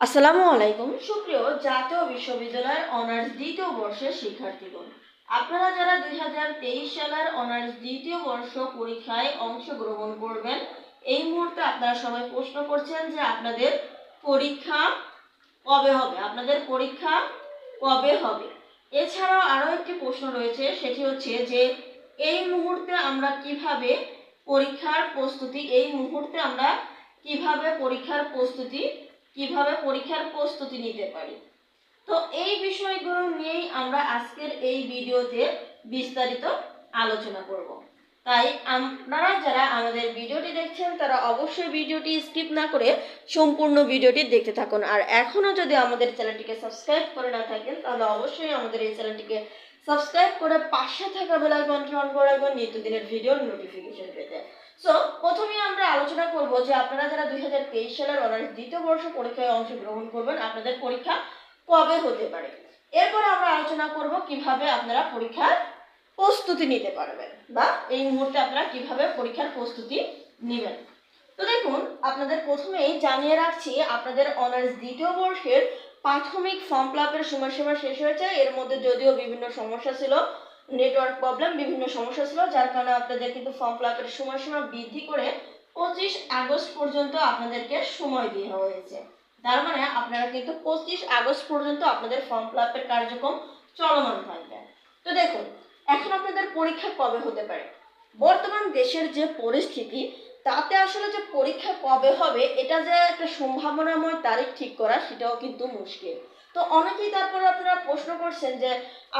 আসসালামু আলাইকুম। সুপ্রিয় জাতীয় বিশ্ববিদ্যালয়ের অনার্স দ্বিতীয় বর্ষের শিক্ষার্থীগণ, আপনারা যারা দুই হাজার তেইশ সালের অনার্স দ্বিতীয় বর্ষ পরীক্ষায় অংশগ্রহণ করবেন, এই মুহূর্তে আপনারা সবাই প্রশ্ন করছেন যে আপনাদের পরীক্ষা কবে হবে? আপনাদের পরীক্ষা কবে হবে? এছাড়াও আরও একটি প্রশ্ন রয়েছে, সেটি হচ্ছে যে এই মুহূর্তে আমরা কীভাবে পরীক্ষার প্রস্তুতি, এই মুহূর্তে আমরা কীভাবে পরীক্ষার প্রস্তুতি কীভাবে পরীক্ষার প্রস্তুতি নিতে পারি? তো এই বিষয়গুলো নিয়েই আমরা আজকের এই ভিডিওতে বিস্তারিত আলোচনা করব। তাই আপনারা যারা আমাদের ভিডিওটি দেখছেন, তারা অবশ্যই ভিডিওটি স্কিপ না করে সম্পূর্ণ ভিডিওটি দেখতে থাকুন। আর এখনও যদি আমাদের চ্যানেলটিকে সাবস্ক্রাইব করে না থাকেন, তাহলে অবশ্যই আমাদের এই চ্যানেলটিকে সাবস্ক্রাইব করে পাশে থাকা বেল আইকনটি অন করে রাখবেন, নিত্যদিনের ভিডিওর নোটিফিকেশন পেতে। সো প্রথমেই আমরা আলোচনা করব যে আপনারা যারা দুই হাজার তেইশ সালের অনার্স দ্বিতীয় বর্ষ পরীক্ষায় অংশগ্রহণ করবেন, আপনাদের পরীক্ষা কবে হতে পারে? এরপর আমরা আলোচনা করব কীভাবে আপনারা পরীক্ষার প্রস্তুতি নিতে পারবেন বা এই মুহূর্তে আপনারা কীভাবে পরীক্ষার প্রস্তুতি নেবেন। তো দেখুন, আপনাদের প্রথমেই জানিয়ে রাখছি, আপনাদের অনার্স দ্বিতীয় বর্ষের প্রাথমিক ফর্ম ফিল সময়সীমা শেষ হয়েছে। এর মধ্যে যদিও বিভিন্ন সমস্যা ছিল নেটওয়ার্ক প্রবলেম বিভিন্ন সমস্যা ছিল, যার কারণে আপনাদের কিন্তু ফর্ম ফিল আপের সময়সীমা বৃদ্ধি করে পঁচিশ আগস্ট পর্যন্ত আপনাদেরকে সময় দেওয়া হয়েছে। তার মানে আপনারা কিন্তু পঁচিশ আগস্ট পর্যন্ত আপনাদের ফর্ম ফিল আপের কার্যক্রম চলমান থাকবে। তো দেখুন, এখন আপনাদের পরীক্ষা কবে হতে পারে? বর্তমান দেশের যে পরিস্থিতি, তাতে আসলে যে পরীক্ষা কবে হবে, এটা যে একটা সম্ভাবনাময় তারিখ ঠিক করা, সেটাও কিন্তু মুশকিল। তো অনেকেই তারপরে আপনারা প্রশ্ন করছেন যে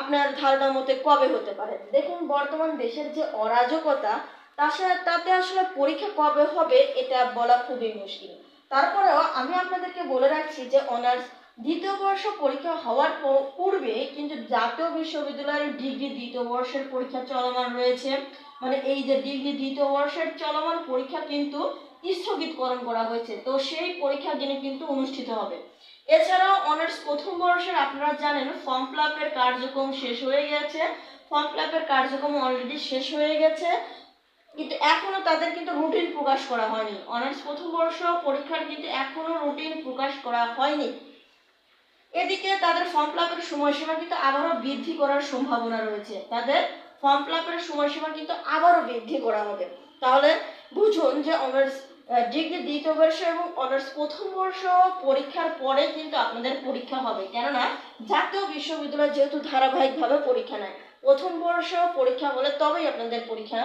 আপনার ধারণা মতে কবে হতে পারে? দেখুন, বর্তমান দেশের যে অরাজকতা তাছাড়া তাতে আসলে পরীক্ষা কবে হবে এটা বলা খুবই মুশকিল। তারপরেও আমি আপনাদেরকে বলে রাখছি যে অনার্স দ্বিতীয় বর্ষ পরীক্ষা হওয়ার পূর্বে কিন্তু জাতীয় বিশ্ববিদ্যালয়ের ডিগ্রি দ্বিতীয় বর্ষের পরীক্ষা চলমান রয়েছে। মানে এই যে ডিগ্রি দ্বিতীয় বর্ষের চলমান পরীক্ষা কিন্তু স্থগিতকরণ করা হয়েছে। তো সেই পরীক্ষা দিনে কিন্তু অনুষ্ঠিত হবে। এছাড়াও অনার্স প্রথম বর্ষের আপনারা জানেন ফর্ম ফিল আপের কার্যক্রম শেষ হয়ে গেছে। ফর্ম ফিল আপের কার্যক্রম অলরেডি শেষ হয়ে গেছে। কিন্তু এখনও তাদের কিন্তু রুটিন প্রকাশ করা হয়নি। অনার্স প্রথম বর্ষ পরীক্ষার কিন্তু এখনও রুটিন প্রকাশ করা হয়নি। এদিকে তাদের ফর্ম ফিল আপের সময়সীমা কিন্তু আবারও বৃদ্ধি করার সম্ভাবনা রয়েছে। তাদের ফর্ম ফিল আপের সময়সীমা কিন্তু আবারও বৃদ্ধি করা হবে। তাহলে বুঝুন যে অনার্স ডিগ্রি দ্বিতীয় বর্ষ এবং অনার্স প্রথম বর্ষ পরীক্ষার পরে কিন্তু আপনাদের পরীক্ষা হবে। কেননা, জাতীয় বিশ্ববিদ্যালয় যেহেতু ধারাবাহিকভাবে পরীক্ষা নেয়, প্রথম বর্ষ পরীক্ষা হলে তবেই আপনাদের পরীক্ষা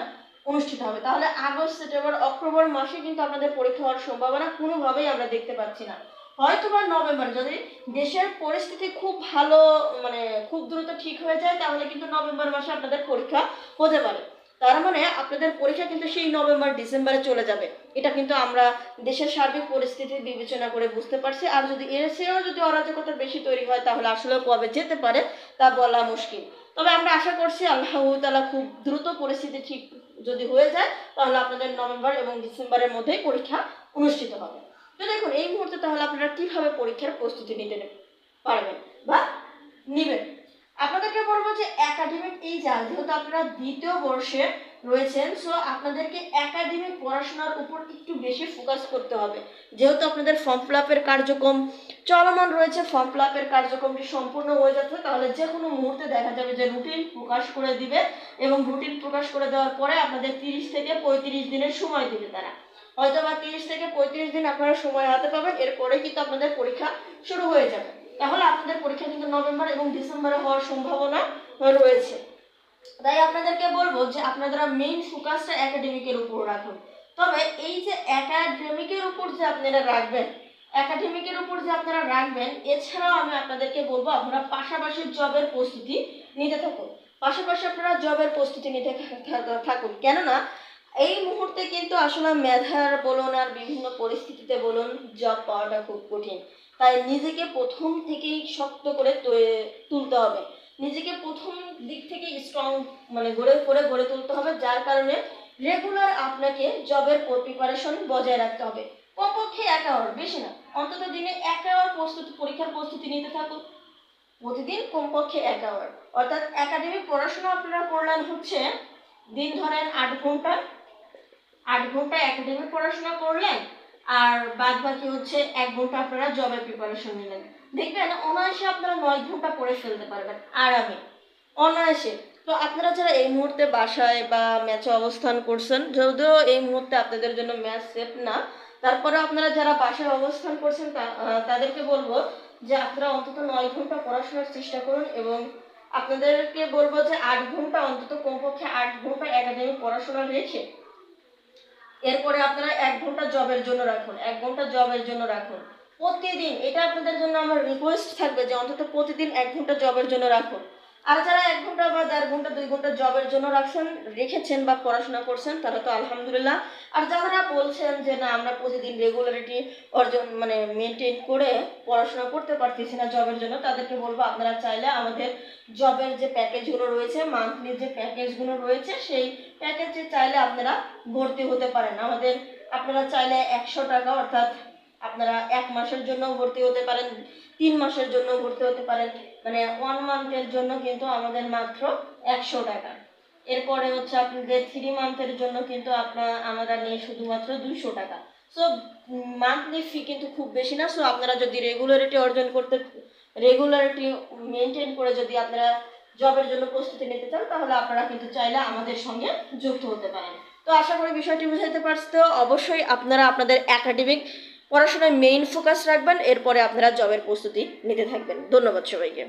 অনুষ্ঠিত হবে। তাহলে আগস্ট, সেপ্টেম্বর, অক্টোবর মাসে কিন্তু আপনাদের পরীক্ষা হওয়ার সম্ভাবনা কোনোভাবেই আমরা দেখতে পাচ্ছি না। হয়তো বা নভেম্বর, যদি দেশের পরিস্থিতি খুব ভালো মানে খুব দ্রুত ঠিক হয়ে যায়, তাহলে কিন্তু নভেম্বর মাসে আপনাদের পরীক্ষা হতে পারে। তার মানে আপনাদের পরীক্ষা কিন্তু সেই নভেম্বর, ডিসেম্বরে চলে যাবে। এটা কিন্তু আমরা দেশের সার্বিক পরিস্থিতি বিবেচনা করে বুঝতে পারছি। আর যদি এর চেয়েও যদি অরাজকতা বেশি তৈরি হয়, তাহলে আসলে কবে যেতে পারে তা বলা মুশকিল। তবে আমরা আশা করছি আল্লাহ তালা খুব দ্রুত পরিস্থিতি ঠিক যদি হয়ে যায়, তাহলে আপনাদের নভেম্বর এবং ডিসেম্বরের মধ্যেই পরীক্ষা অনুষ্ঠিত হবে। তো দেখুন, এই মুহূর্তে তাহলে আপনারা কীভাবে পরীক্ষার প্রস্তুতি নিতে পারবেন বা নেবেন? আপনাদেরকে বলব যে একাডেমিক এই যা যেহেতু আপনারা দ্বিতীয় বর্ষে রয়েছেন সো আপনাদেরকে একাডেমিক পড়াশোনার উপর একটু বেশি ফোকাস করতে হবে। যেহেতু আপনাদের ফর্ম ফিল আপের কার্যক্রম চলমান রয়েছে ফর্ম ফিল আপের কার্যক্রমটি সম্পূর্ণ হয়ে যাচ্ছে, তাহলে যে কোনো মুহূর্তে দেখা যাবে যে রুটিন প্রকাশ করে দিবে এবং রুটিন প্রকাশ করে দেওয়ার পরে আপনাদের তিরিশ থেকে পঁয়ত্রিশ দিনের সময় দিবে তারা। হয়তো বা তিরিশ থেকে পঁয়ত্রিশ দিন আপনারা সময় হাতে পাবেন, এরপরে কিন্তু আপনাদের পরীক্ষা শুরু হয়ে যাবে। তাহলে আপনাদের পরীক্ষা কিন্তু নভেম্বর এবং ডিসেম্বরে হওয়ার সম্ভাবনা রয়েছে। তাই আপনাদেরকে বলব যে আপনারা মেইন ফোকাসটা একাডেমিকের উপর রাখুন। তবে এই যে একাডেমিকের উপর যে আপনারা রাখবেন একাডেমিকের উপর যে আপনারা রাখবেন, এছাড়াও আমি আপনাদেরকে বলব আপনারা পাশাপাশি জবের প্রস্তুতি নিতে থাকুন। পাশাপাশি আপনারা জবের প্রস্তুতি নিতে থাকুন। কেননা, এই মুহূর্তে কিন্তু আসলে মেধার বলুন আর বিভিন্ন পরিস্থিতিতে বলুন জব পাওয়াটা খুব কঠিন। তাই নিজেকে প্রথম থেকেই শক্ত করে তুলতে হবে। নিজেকে প্রথম দিক থেকে স্ট্রং মানে গড়ে, করে গড়ে তুলতে হবে, যার কারণে রেগুলার আপনাকে জবের প্রিপারেশন বজায় রাখতে হবে। কমপক্ষে এক আওয়ার বেশি না। অন্তত দিনে এক আওয়ার প্রস্তুতি, পরীক্ষার প্রস্তুতি নিতে থাকুন। প্রতিদিন কমপক্ষে এক আওয়ার অর্থাৎ একাডেমিক পড়াশোনা আপনারা করলেন হচ্ছে, দিন ধরেন আট ঘণ্টা আট ঘণ্টা একাডেমিক পড়াশোনা করলেন আর বাদ বাকি হচ্ছে এক ঘণ্টা আপনারা জবের প্রিপারেশন নিলেন। দেখবেন অনায়াসে আপনারা নয় ঘণ্টা পড়ে ফেলতে পারবেন আরামে। অনায়াসে। তো আপনারা যারা এই মুহূর্তে বাসায় বা ম্যাচে অবস্থান করছেন, যদিও এই মুহূর্তে আপনাদের জন্য ম্যাচ সেফ না তারপরে আপনারা যারা বাসায় অবস্থান করছেন তাদেরকে বলব যে আপনারা অন্তত নয় ঘণ্টা পড়াশোনার চেষ্টা করুন এবং আপনাদেরকে বলব যে আট ঘণ্টা অন্তত কমপক্ষে আট ঘণ্টা একাডেমিক পড়াশোনা রেখে এরপরে আপনারা এক ঘণ্টা জবের জন্য রাখুন, এক ঘণ্টা জবের জন্য রাখুন। প্রতিদিন, এটা আপনাদের জন্য আমার রিকোয়েস্ট থাকবে যে অন্তত প্রতিদিন এক ঘণ্টা জবের জন্য রাখুন। আর যারা এক ঘণ্টা বা দেড় ঘণ্টা, দুই ঘণ্টা জবের জন্য রাখছেন, রেখেছেন বা পড়াশোনা করছেন, তারা তো আলহামদুলিল্লাহ। আর যারা বলছেন যে, না, আমরা প্রতিদিন রেগুলারিটি অর্জন মানে মেনটেন করে পড়াশোনা করতে পারতেছি না জবের জন্য, তাদেরকে বলব, আপনারা চাইলে আমাদের জবের যে প্যাকেজগুলো রয়েছে মান্থলি যে প্যাকেজগুলো রয়েছে, সেই প্যাকেজে চাইলে আপনারা ভর্তি হতে পারেন। আমাদের, আপনারা চাইলে একশো টাকা অর্থাৎ আপনারা এক মাসের জন্য ভর্তি হতে পারেন, তিন মাসের জন্য ভর্তি হতে পারেন। মানে ওয়ান মান্থের জন্য কিন্তু আমাদের মাত্র একশো টাকা। এরপরে হচ্ছে আপনাদের থ্রি মান্থের জন্য কিন্তু আপনার আমরা নিই শুধুমাত্র দুইশো টাকা। সো মান্থলি ফি কিন্তু খুব বেশি না। সো আপনারা যদি রেগুলারিটি অর্জন করতে রেগুলারিটি মেনটেন করে যদি আপনারা জবের জন্য প্রস্তুতি নিতে চান, তাহলে আপনারা কিন্তু চাইলে আমাদের সঙ্গে যুক্ত হতে পারেন। তো আশা করি বিষয়টি বুঝাইতে পারছি। তো অবশ্যই আপনারা আপনাদের একাডেমিক পড়াশোনায় মেইন ফোকাস রাখবেন এরপরে আপনারা জবের প্রস্তুতি নিতে থাকবেন। ধন্যবাদ সবাইকে।